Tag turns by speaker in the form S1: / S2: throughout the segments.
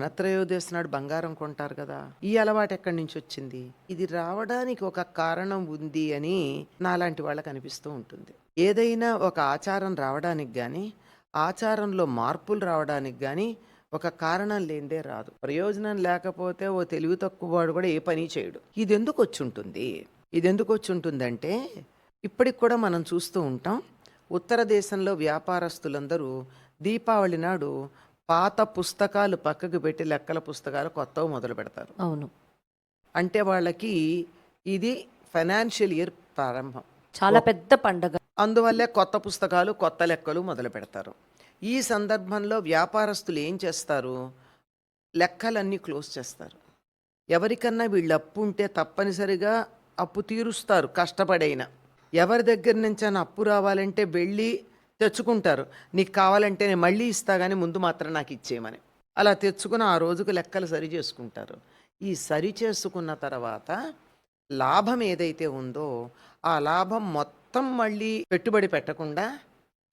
S1: ధనత్రయోదశి నాడు బంగారం కొంటారు కదా ఈ అలవాటు ఎక్కడి నుంచి వచ్చింది? ఇది రావడానికి ఒక కారణం ఉంది అని నాలాంటి వాళ్ళకి అనిపిస్తూ ఉంటుంది. ఏదైనా ఒక ఆచారం రావడానికి కానీ ఆచారంలో మార్పులు రావడానికి కానీ ఒక కారణం లేనిదే రాదు. ప్రయోజనం లేకపోతే ఓ తెలివి తక్కువవాడు కూడా ఏ పని చేయడు. ఇది ఎందుకు వచ్చి ఉంటుంది ఇది ఎందుకు వచ్చి ఉంటుందంటే ఇప్పటికి కూడా మనం చూస్తూ ఉంటాం ఉత్తర దేశంలో వ్యాపారస్తులందరూ దీపావళి నాడు పాత పుస్తకాలు పక్కకు పెట్టి లెక్కల పుస్తకాలు కొత్తవి మొదలు పెడతారు.
S2: అవును.
S1: అంటే వాళ్ళకి ఇది ఫైనాన్షియల్ ఇయర్ ప్రారంభం.
S2: చాలా పెద్ద పండగ.
S1: అందువల్లే కొత్త పుస్తకాలు కొత్త లెక్కలు మొదలు పెడతారు. ఈ సందర్భంలో వ్యాపారస్తులు ఏం చేస్తారు? లెక్కలన్నీ క్లోజ్ చేస్తారు. ఎవరికన్నా వీళ్ళు అప్పు ఉంటే తప్పనిసరిగా అప్పు తీరుస్తారు కష్టపడైనా. ఎవరి దగ్గర నుంచి అప్పు రావాలంటే వెళ్ళి తెచ్చుకుంటారు. నీకు కావాలంటే నేను మళ్ళీ ఇస్తా కానీ ముందు మాత్రం నాకు ఇచ్చేయమని. అలా తెచ్చుకుని ఆ రోజుకు లెక్కలు సరి చేసుకుంటారు. ఈ సరి చేసుకున్న తర్వాత లాభం ఏదైతే ఉందో ఆ లాభం మొత్తం మళ్ళీ పెట్టుబడి పెట్టకుండా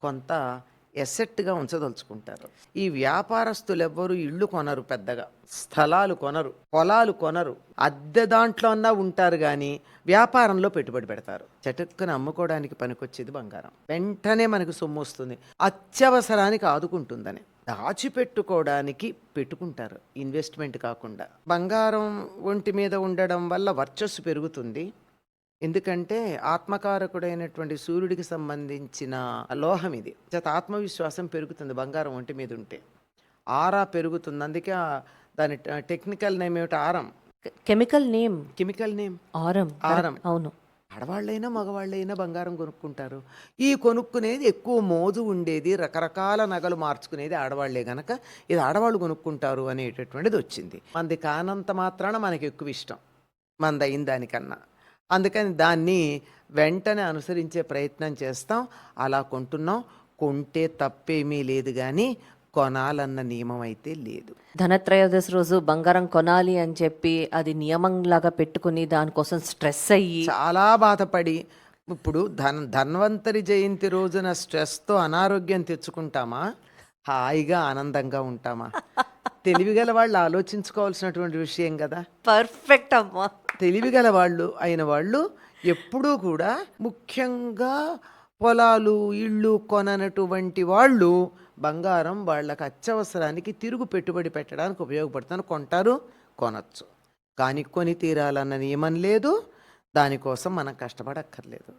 S1: కొంత ఎసెట్గా ఉంచదలుచుకుంటారు. ఈ వ్యాపారస్తులు ఎవ్వరు ఇళ్ళు కొనరు పెద్దగా. స్థలాలు కొనరు పొలాలు కొనరు. అద్దె దాంట్లో అన్నా ఉంటారు కానీ వ్యాపారంలో పెట్టుబడి పెడతారు. చటుక్కున అమ్ముకోవడానికి పనికొచ్చేది బంగారం. వెంటనే మనకు సొమ్ము వస్తుంది. అత్యవసరానికి ఆదుకుంటుందని. దాచిపెట్టుకోవడానికి పెట్టుకుంటారు. ఇన్వెస్ట్మెంట్ కాకుండా. బంగారం ఒంటి మీద ఉండడం వల్ల వర్చస్సు పెరుగుతుంది. ఎందుకంటే ఆత్మకారకుడైనటువంటి సూర్యుడికి సంబంధించిన లోహం ఇది. చేత ఆత్మవిశ్వాసం పెరుగుతుంది బంగారం ఒంటి మీద ఉంటే. ఆరా పెరుగుతుంది. అందుకే దాని టెక్నికల్ నేమ్ ఏమిటి? ఆరం.
S2: Chemical name.
S1: Chemical name.
S2: ఆరం.
S1: ఆరం.
S2: అవును.
S1: ఆడవాళ్ళైనా మగవాళ్ళైనా బంగారం కొనుక్కుంటారు. ఈ కొనుక్కునేది ఎక్కువ మోజు ఉండేది రకరకాల నగలు మార్చుకునేది ఆడవాళ్ళే గనక ఇది ఆడవాళ్ళు కొనుక్కుంటారు అనేటటువంటిది వచ్చింది. మనది కానంత మాత్రాన మనకి ఎక్కువ ఇష్టం. మనది అయిన దానికన్నా. అందుకని దాన్ని వెంటనే అనుసరించే ప్రయత్నం చేస్తాం. అలా కొంటున్నాం. కొంటే తప్పేమీ లేదు కానీ కొనాలన్న నియమం అయితే లేదు.
S2: ధనత్రయోదశి రోజు బంగారం కొనాలి అని చెప్పి అది నియమంలాగా పెట్టుకుని దానికోసం స్ట్రెస్ అయ్యి
S1: చాలా బాధపడి ఇప్పుడు ధన్ ధన్వంతరి జయంతి రోజున స్ట్రెస్తో అనారోగ్యం తెచ్చుకుంటామా? హాయిగా ఆనందంగా ఉంటామా? తెలివిగల వాళ్ళు ఆలోచించుకోవాల్సినటువంటి విషయం కదా.
S2: పర్ఫెక్ట్ అమ్మా.
S1: తెలివిగల వాళ్ళు అయిన వాళ్ళు ఎప్పుడూ కూడా ముఖ్యంగా పొలాలు ఇళ్ళు కొననటువంటి వాళ్ళు బంగారం వాళ్ళకి అత్యవసరానికి తిరుగు పెట్టుబడి పెట్టడానికి ఉపయోగపడుతుంది కొంటారు కొనచ్చు. కానీ కొని తీరాలన్న నియమం లేదు దానికోసం మనం కష్టపడక్కర్లేదు.